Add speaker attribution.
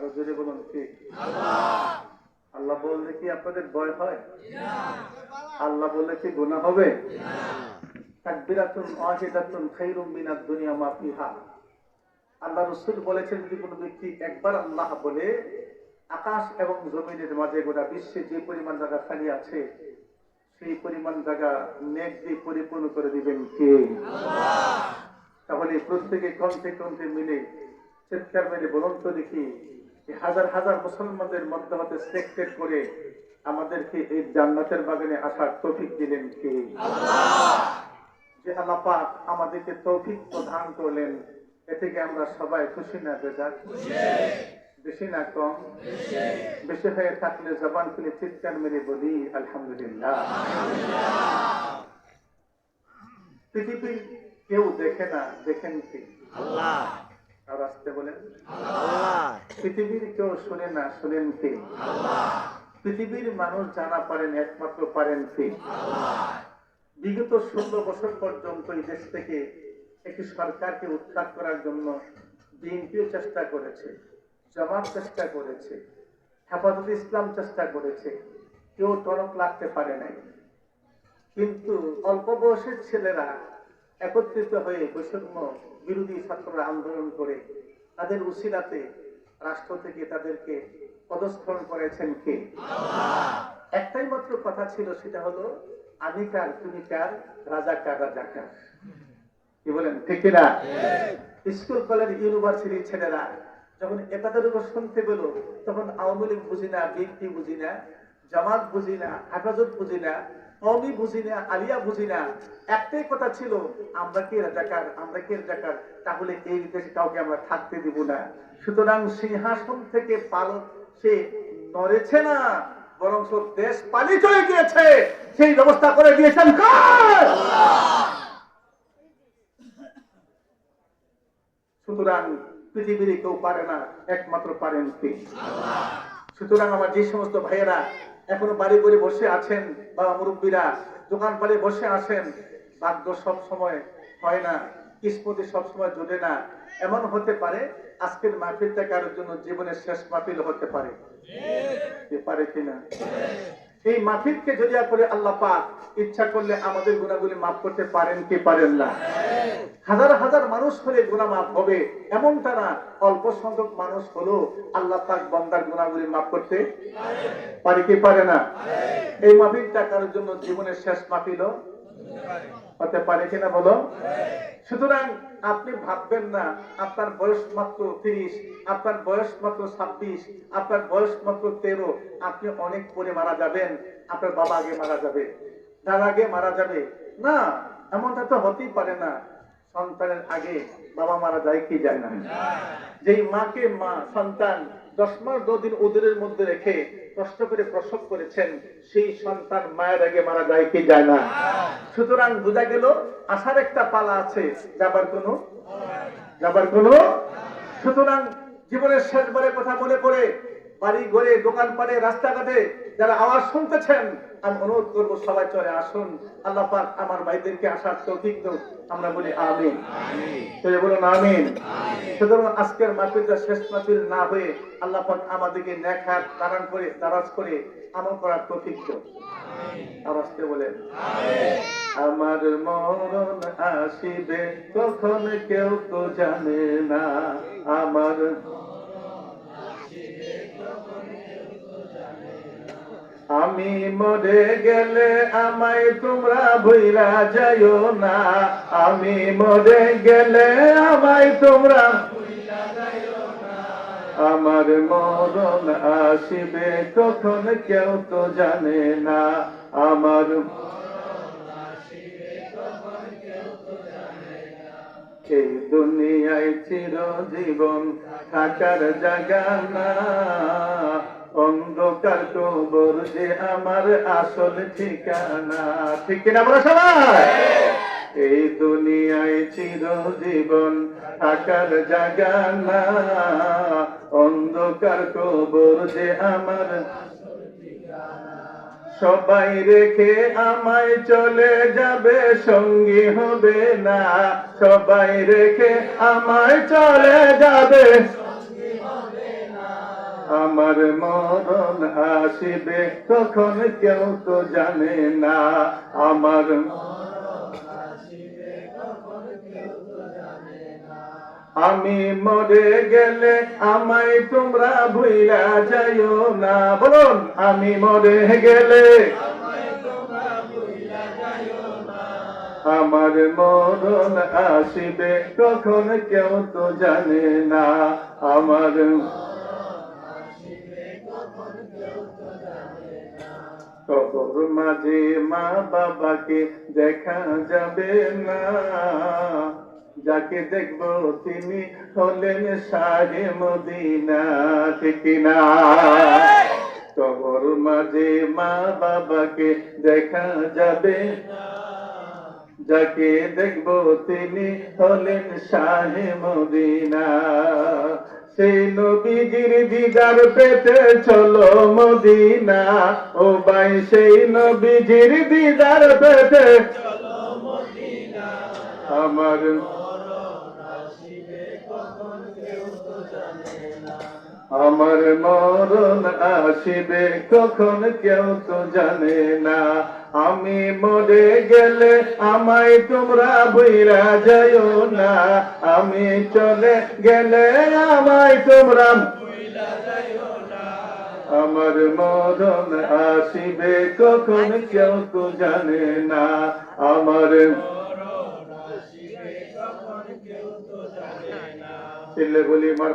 Speaker 1: আরও জোরে বলুন আল্লাহ বললে কি আপনাদের ভয় হয়? আল্লাহ বললে কি গুণা হবে? আল্লাহ বলেছেন ব্যক্তি একবার আল্লাহ বলে, আকাশ এবং জমিনের মাঝে গোটা বিশ্বে যে পরিমাণ জায়গা খালি আছে, সেই পরিমাণ জায়গা নেক দিয়ে পরিপূর্ণ করে দিবেন কে? তাহলে প্রত্যেকে কণ্ঠে কণ্ঠে মিলে চিৎকার মেরে বলুন তো দেখি। হাজার হাজার মুসলমানদের মধ্যে হতে সিলেক্টেড করে আমাদেরকে এই জান্নাতের বাগানে আসার তৌফিক দিলেন কে? আমাদেরকে তৌফিক প্রদান করলেন, এ থেকে আমরা সবাই খুশি না বেজার বেশি না কম? বেশি হয়ে থাকলে জবান খুলে চিৎকার মেরে বলি, আলহামদুলিল্লাহ। পৃথিবীর কেউ দেখে না, দেখেন কি?
Speaker 2: আল্লাহ
Speaker 1: আর আসতে বলেন পৃথিবীর কেউ শুনে না শুনেন কি? পৃথিবীর মানুষ জানা পারেন একমাত্র পারেন কি? বিগত ষোলো বছর পর্যন্ত এই দেশ থেকে একটি সরকারকে উৎখাত করার জন্য বিএনপিও চেষ্টা করেছে জামাত চেষ্টা করেছে হেফাজত ইসলাম চেষ্টা করেছে কেউ টনক লাগতে পারে নাই। কিন্তু অল্প বয়সের ছেলেরা একত্রিত হয়ে বৈষম্য বিরোধী ছাত্ররা আন্দোলন করে তাদের উসিলাতে রাষ্ট্র থেকে তাদেরকে পদস্খলন করেছেন কে? একটাই মাত্র কথা ছিল সেটা হলো আমি কার তুমি কার রাজা কার রাজা কার? কি বলেন ঠিক না? স্কুল কলেজ ইউনিভার্সিটির ছেলেরা যখন একাদের উপর শুনতে পেল তখন আওয়ামী লীগ বুঝি না বিএনপি বুঝি না জামাত বুঝি না হেফাজত বুঝি না কওমি বুঝি না, আলিয়া বুঝি না। একটাই কথা ছিল, আমরা কি রাজাকার? আমরা কি রাজাকার? তাহলে এই দেশে কাউকে আমরা থাকতে দিব না। সুতরাং সিংহাসন থেকে পালক সে নড়েছে না বরং দেশ পালিয়ে চলে গিয়েছে। সেই ব্যবস্থা করে দিয়েছেন সুতরাং পৃথিবীর কেউ পারে না, একমাত্র পারেন তিনি। সুতরাং আমার যে সমস্ত ভাইয়েরা এখনও বাড়ি করে বসে আছেন বা মুরব্বীরা দোকান পালে বসে আছেন, ভাগ্য সব সময় হয় না, কিসমতি সবসময় জোটে না। এমন হতে পারে, আজকের মাহফিলটা কারোর জন্য জীবনের শেষ মাহফিল হতে পারে। পারে কিনা এই মাফিককে যদি করে আল্লাহ পাক ইচ্ছা করলে আমাদের গুণাগুলি মাফ করতে পারেন কি পারেন না? হাজার হাজার মানুষ হলে গুণা মাফ হবে, এমনটা না। অল্প সংখ্যক মানুষ হলো আল্লাহ পাক বন্দার গুণাগুলি মাফ করতে পারে কি পারে না? এই মাফিকটা কারোর জন্য জীবনের শেষ মাহফিল হতে পারে কিনা বলো? সুতরাং আপনি ভাববেন না, আপনার বয়স মাত্র তিরিশ, আপনার বয়স মাত্র ছাব্বিশ, আপনার বয়স মাত্র তেরো, আপনি অনেক পরে মারা যাবেন, আপনার বাবা আগে মারা যাবে, দাদা আগে মারা যাবে। না, এমনটা তো হতেই পারে না। সন্তানের আগে বাবা মারা যায় কি যায় না? যেই মাকে মা, সন্তান দশ মাস দিন উদরের মধ্যে রেখে কষ্ট করে প্রসব করেছেন, সেই সন্তান মায়ের আগে মারা যায় কি যায় না? সুতরাং বোঝা গেল আসার একটা পালা আছে, যাবার কোনো যাবার কোনো সুতরাং জীবনের শেষবারের কথা মনে পড়ে, বাড়ি ঘরে দোকান পাটে রাস্তাঘাটে যারা আওয়াজ শুনতেছেন আমি অনুরোধ করব সবাই চলে আসুন। আল্লাহ পাক আমার ভাইদেরকে আসার তৌফিক দাও আমরা বলি আমিন। তো বলুন আমিন। সুতরাং আজকের মাহফিলটা শেষ মাহফিল না হয়ে আল্লাহ পাক আমাদেরকে নেখাত দাঁড়ান করে দারাজ করে আমল করার তৌফিক দাও আওয়াজতে বলেন আমার মরণ আসিবে কখন কেউ তো জানে না আমার আমি মরে গেলে আমায় তোমরা ভুইলা যাইও না। আমি মরে গেলে আমায় তোমরা আমার মরণ আসিবে কখন কেউ তো জানে না। আমার এই দুনিয়ায় চিরজীবন থাকার জায়গা না। অন্ধকার কবর যে আমার আসল ঠিকানা। ঠিক কিনা বলো সবাই? এই দুনিয়ায় চিরজীবন থাকার জায়গা না। অন্ধকার কবর যে আমার সবাই রেখে আমায় চলে যাবে, সঙ্গী হবে না। সবাই রেখে আমায় চলে যাবে। আমার মরণ আসিবে তখন কেউ তো জানে না। আমার আমি মরে গেলে আমায় তোমরা ভুইলা যাইও না। বলুন, আমি মরে গেলে আমার মরণ আসিবে কখন কেউ তো জানে না। আমার কবর মাঝে মা বাবাকে দেখা যাবে না। যাকে দেখব তিনি হলেন শাহে মদিনা, ঠিক না কবর মাঝে মা বাবাকে দেখা যাবে যাকে দেখব তিনি হলেন শাহে মদিনা। সেই নবীজির দিদার পেতে চলো মদিনা। ও ভাই সেই নবীজির দিদার পেতে আমার আমার মরণ আসিবে কখন কেউ তো জানে না। আমি মরে গেলে আমায় তোমরা বইরা যাইও না। আমি চলে গেলে আমায় তোমরা আমার মরণ আসিবে কখন কেউ তো জানে না। আমার ছেলে বলি মার